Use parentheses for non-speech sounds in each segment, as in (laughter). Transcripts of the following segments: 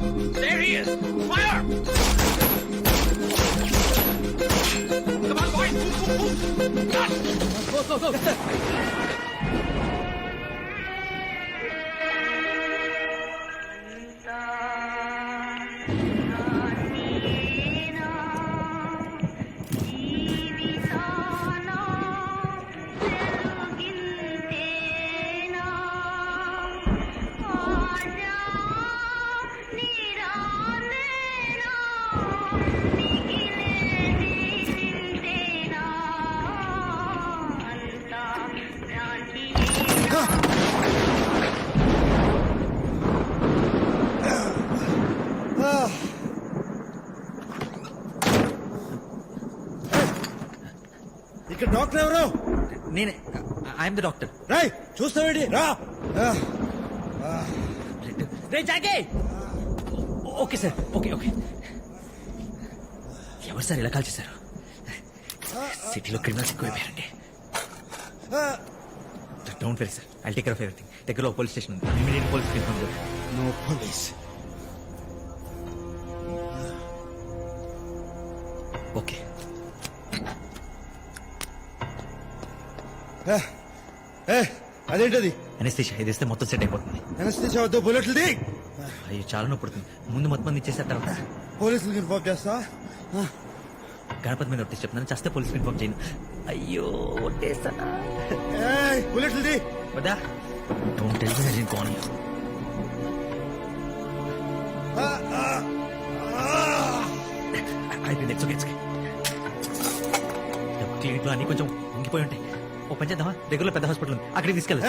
There he is! Fire! Come on, boys! Move, move, move! Gun! Go, go, go. ఇక్కడ doctor ఎవరు? నేనే. I'm the doctor. Roy చూస్తావేంటి? రా. రే జాగే ఓకే సార్ ఓకే ఓకే. ఎవరు సార్ ఇలా కాల్ చేశారు? సిటీలో criminals ఎక్కువైపోయారండి don't worry sir. I take care of everything దగ్గరలో పోలీస్ స్టేషన్ ఉంది. ఇమీడియట్ పోలీస్ ఇన్ఫార్మ్ చేయండి నో పోలీస్ అదేంటది? అనెస్థిషియా ఇది ఇస్తే మొత్తం సెట్ అయిపోతుంది. అనస్థిషా వద్దు బుల్లెట్లు ది. అయ్యో చాలా నొప్పి పుడుతుంది. ముందు మొత్తం మంది ఇచ్చేసారు తర్వాత. పోలీసులకు ఇన్ఫార్మ్ చేస్తా? గణపతి మీద ఒట్టేసి చెప్తున్నాను. చేస్తే పోలీస్ ఇన్ఫార్మ్ చేయను. అయ్యో ఒట్టేస్తానా ఏయ్, బుల్లెట్లు ది. వద్దా? డోంట్ టెల్ మీ నేను కోన్. అయిపోయింది. ఇట్స్ ఓకే ఇట్స్ క్లినిక్లో అన్ని కొంచెం ఉంగిపోయి ఉంటాయి. ఓ పని చేద్దామా? దగ్గరలో పెద్ద హాస్పిటల్ ఉంది. అక్కడికి తీసుకెళ్ళి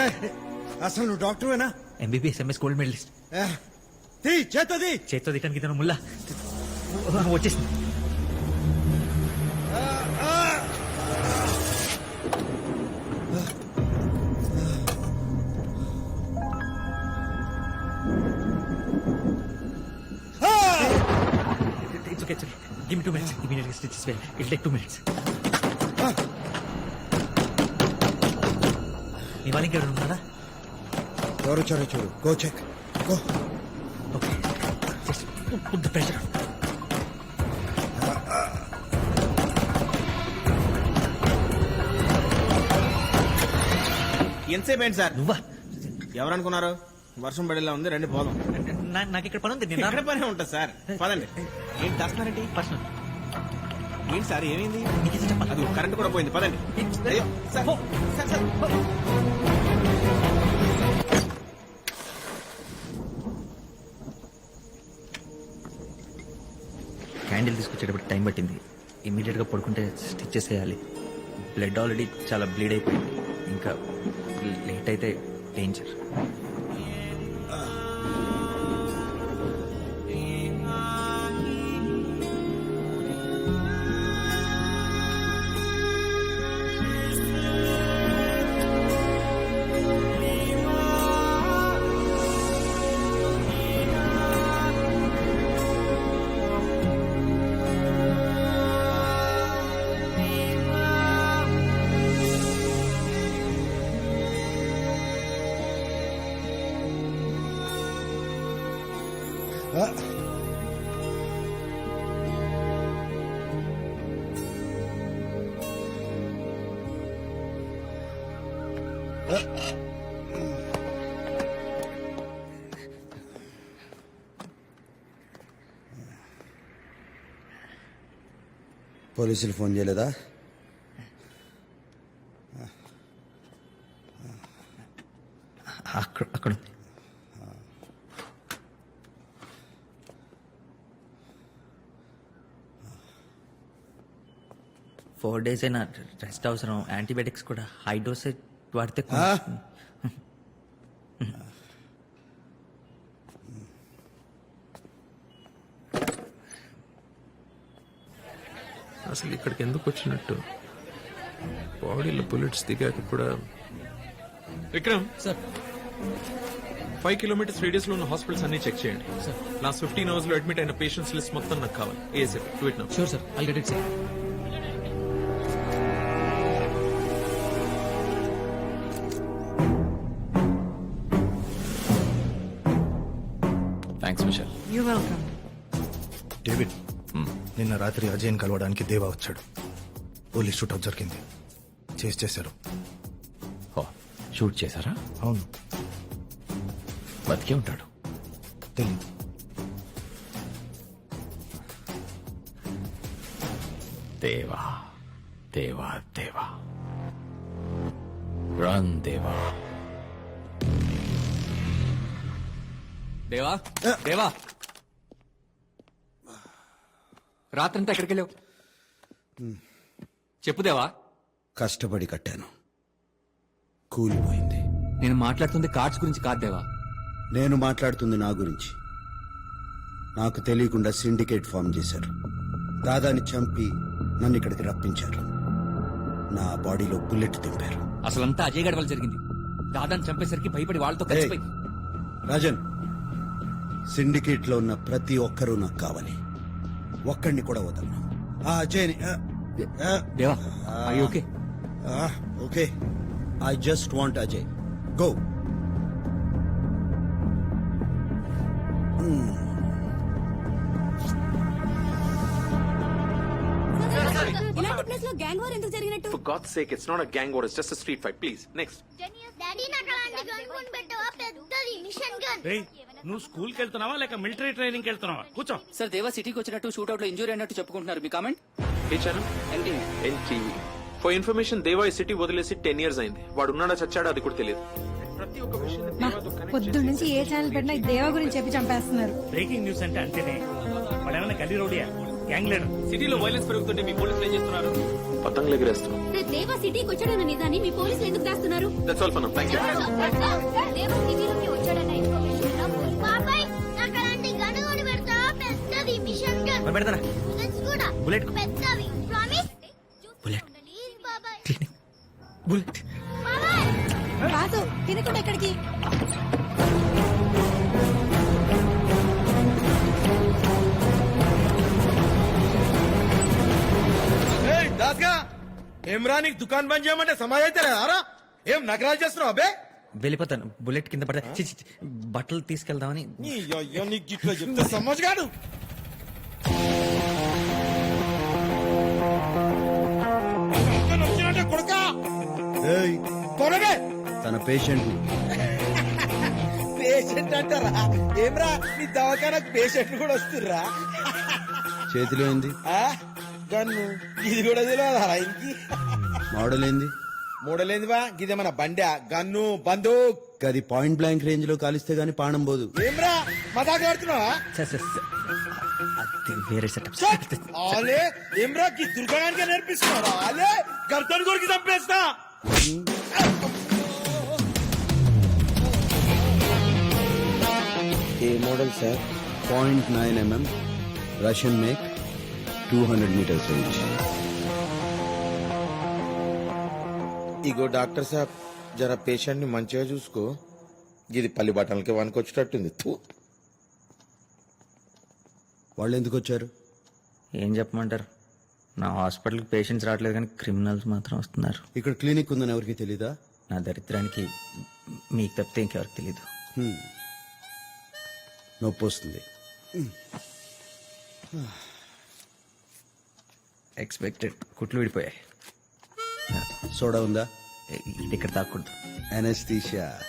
అసలు నువ్వు డాక్టర్వేనా ఎంబీబీఎస్ ఎంఎస్ గోల్డ్ మెడలిస్ట్ తీ చేతది చేత్తో తిట్టడానికి ఇతను ముల్లా? వచ్చేసింది. Okay it's okay give me two minutes ఇమీడియట్గా స్టిచెస్ వేయాలి ఇట్ టేక్ టూ మినిట్స్ ఇంకెవరు ఉన్నారా ఎవరు వచ్చారో చూడు. Go check go okay. Just put the pressure ఎంతసేపు ఏంటి సార్? నువ్వా? ఎవరనుకున్నారు? వర్షం పడేలా ఉంది రండి పోదాం. నాకు ఇక్కడ పని ఉంది నేను పని ఉంటుంది సార్? పదండి. ఏంటి చేస్తున్నారేంటి పర్సనల్. ఏంటి సార్ ఏమైంది? అది కరెంట్ కూడా పోయింది పదండి. క్యాండిల్ తీసుకొచ్చేటప్పుడు టైం పట్టింది. ఇమీడియట్గా పడుకుంటే స్టిచ్ చేసేయాలి. బ్లడ్ ఆల్రెడీ చాలా బ్లీడ్ అయిపోయింది. ఇంకా లేట్ అయితే డేంజర్ పోలీసులు ఫోన్ చేయలేదా? అక్కడ అక్కడ ఉంది. ఫోర్ డేస్ అయినా రెస్ట్ అవసరం. యాంటీబయాటిక్స్ కూడా హై డోసేజ్ వాడితే? కొంచెం- అసలు ఇక్కడికి ఎందుకు వచ్చినట్టు? బాడీలో బుల్లెట్స్ దిగాక కూడా. విక్రమ్! సార్. ఫైవ్ కిలోమీటర్స్ రేడియస్లో ఉన్న హాస్పిటల్స్ అన్ని చెక్ చేయండి. సార్. లాస్ట్ ఫిఫ్టీన్ అవర్స్లో అడ్మిట్ అయిన పేషెంట్స్ లిస్ట్ మొత్తం నాకు కావాలి. ASF tweet now sure sir. I get it sir రాత్రి అజయ్ని కలవడానికి దేవా వచ్చాడు. పోలీస్ షూట్అవుట్ జరిగింది. చేసి చేశారు. షూట్ చేశారా? అవును. బతికే ఉంటాడు. తెలియదు దేవా దేవా దేవా. రన్ దేవా. దేవా దేవా. రాత్రంతా ఎక్కడికి వెళ్ళావు చెప్పు దేవా కష్టపడి కట్టాను. కూలిపోయింది. నేను మాట్లాడుతుంది కార్డ్స్ గురించి కాదు దేవా. నేను మాట్లాడుతుంది నా గురించి. నాకు తెలియకుండా సిండికేట్ ఫామ్ చేశారు. దాదాని చంపి నన్ను ఇక్కడికి రప్పించారు. నా బాడీలో బుల్లెట్ దింపారు అసలంతా అజయ్ గడవలు జరిగింది. దాదాని చంపేసరికి భయపడి వాళ్ళతో కలిసిపోయి రాజన్ సిండికేట్లో ఉన్న ప్రతి ఒక్కరూ నాకు కావాలి. ఒక్కడిని కూడా వదలను. ఆ అజయ్ని దేవా ఓకే ఆ, okay I just want Ajay go ఇలాంటి ప్లేస్లో గ్యాంగ్ వార్ ఎందుకు జరిగినట్టు? For God's sake, it's not a gang war, it's just a street fight. Please, next. Daddy నాకు అలాంటి గన్ కొని పెట్టవా పెద్దది మిషన్ గన్ నువ్వు స్కూల్కి వెళ్తున్నావా లేక మిలిటరీ ట్రైనింగ్ వెళ్తున్నావా? కూర్చో. సార్ దేవా సిటీకి వచ్చినట్టు షూట్అవుట్లో ఇంజూరీ అన్నట్టు చెప్పుకుంటున్నారు. మీ comment? A channel NTV for information Deva ఈ సిటీ వదిలేసి టెన్ ఇయర్స్ అయింది. వాడు ఉన్నాడా చచ్చాడా అది కూడా తెలియదు. ప్రతి ఒక్క విషయం పొద్దు నుంచి ఏ ఛానల్ పెట్టినా ఈ దేవ గురించి చెప్పి చంపేస్తున్నారు. బ్రేకింగ్ న్యూస్ అంటే అంతేనే. వాడేమన్నా గల్లీ రోడియా? గ్యాంగ్ లీడర్ సిటీలో వైలెన్స్ పెరుగుతుంటే మీ పోలీసులు ఏం చేస్తున్నారు? పతంగులు ఎగిరేస్తున్నాం దేవా సిటీకి వచ్చాడన్న నిజాన్ని మీ పోలీసులు ఎందుకు దాస్తున్నారు? That's all for now thank you Deva సిటీలోకి వచ్చాడన్న పెడతారా కూడా. బుల్లెట్ పెద్దవి. ప్రామిస్ బుల్లెట్ బుల్లెట్ బాబాయ్. రాజు తినకుండా ఎక్కడికి? దాస్గా నీకు దుకాణం బంద్ చేయమంటే సమాజ్ అయితే రారా ఏం నగరాలు చేస్తున్నావు అబ్బే? వెళ్ళిపోతాను. బుల్లెట్ కింద పడతా చి, చి, చి, బట్టలు తీసుకెళ్దామని చెప్తే సమాజ్ గాడు త్వరగా తన పేషెంట్. (laughs) పేషెంట్ అంటారా? ఏమ్రా నీ దవాఖానకు పేషెంట్ కూడా వస్తుర్రా? చేతిలో ఏంది? ఆ? గన్ను. ఇది కూడా తెలియదా ఇంకి? మోడల్ ఏంది మూడలేందివా గిదేమన్నా బండా? గన్ను బందూక్. అది పాయింట్ బ్లాంక్ రేంజ్లో కాలిస్తే గానీ పానం పోదు. ఏమ్రా మజాక్ ఆడుతున్నావా? Sir sir sir. అది వేరే సెటప్ ఛట్! ఆలే ఏమ్రా కి దుర్గానికి నేర్పిస్తున్నారా ఆలే గర్దన్ కొరికి చంపేస్తా. ఏ model sir point nine MM Russian make two hundred metres range ఇగో డాక్టర్ సాబ్ జర పేషెంట్ని మంచిగా చూసుకో. ఇది పల్లి బట్టలకి వనుకొచ్చేటట్టుంది. వాళ్ళు ఎందుకు వచ్చారు ఏం చెప్పమంటారు? నా హాస్పిటల్కి పేషెంట్స్ రావట్లేదు కానీ క్రిమినల్స్ మాత్రం వస్తున్నారు. ఇక్కడ క్లినిక్ ఉందని ఎవరికి తెలీదా? నా దరిద్రానికి మీకు తప్పితే ఇంకెవరికి తెలీదు. నొప్పి వస్తుంది. ఎక్స్పెక్టెడ్ కుట్లు విడిపోయాయి. సోడా ఉందా? ఇది ఇక్కడ తాకూడదు. అనస్థీషియా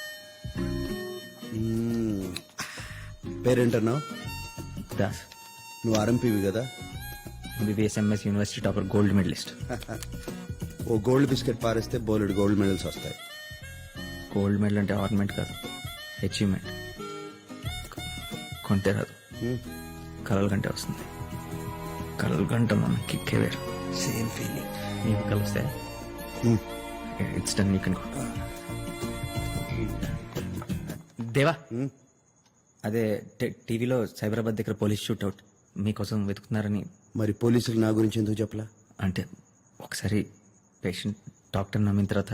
పేరేంటన్నావు? దాస్. నువ్వు ఆర్ఎంపీవి కదా? MBBS MS university topper gold medallist ఓ గోల్డ్ బిస్కెట్ పారేస్తే బోలెడు గోల్డ్ మెడల్స్ వస్తాయి. గోల్డ్ మెడల్ అంటే ఆర్నమెంట్ కాదు అచీవ్మెంట్ కొంటే రాదు. కలల కంటే వస్తుంది. కలల కంటే మన కిక్కే వేరు. సేమ్ ఫీలింగ్ నీకు కలిస్తే ఇట్స్ డన్ యూ కెన్ దేవా అదే టీవీలో సైబరాబాద్ దగ్గర పోలీస్ షూట్అవుట్ మీకోసం వెతుకుతున్నారని మరి పోలీసులు నా గురించి ఎందుకు చెప్పలా? అంటే ఒకసారి పేషెంట్ డాక్టర్ నమ్మిన తర్వాత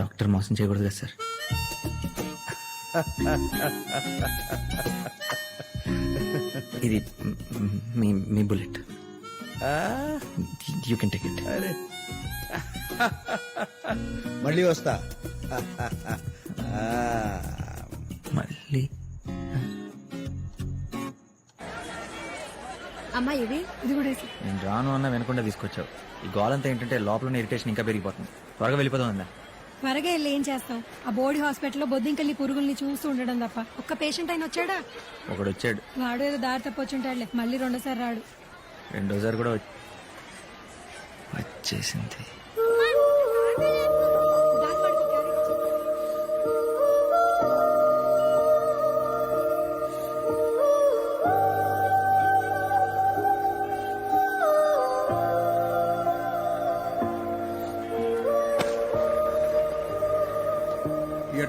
డాక్టర్ మోసం చేయకూడదు కదా సార్. ఇది మ్- మీ bullet. You can take it మళ్ళీ వస్తా. మళ్ళీ అమ్మా ఇది? ఇది కూడా వేసి. నేను రాను అన్న వెనకుండా తీసుకొచ్చావు. ఈ గోలంతా ఏంటంటే లోపల ఇరిటేషన్ ఇంకా పెరిగిపోతుంది. త్వరగా వెళ్ళిపోదాం అందా? త్వరగా వెళ్ళి ఏం చేస్తాం? ఆ బోర్డు హాస్పిటల్లో బొద్దింకల్లి పురుగుల్ని చూస్తూ ఉండడం తప్ప. ఒక్క పేషెంట్ అయిన వచ్చాడా? ఒకడు వచ్చాడు వాడు ఏదో దారి తప్పొచ్చుంటాడులే. మళ్ళీ రెండోసారి రాడు. రెండోసారి కూడా వచ్చి- వచ్చేసింది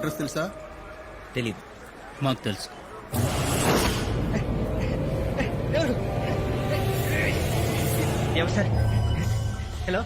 అడ్రస్ తెలుసా? తెలీదు. మాకు తెలుసు. ఎవరు? సార్? హలో?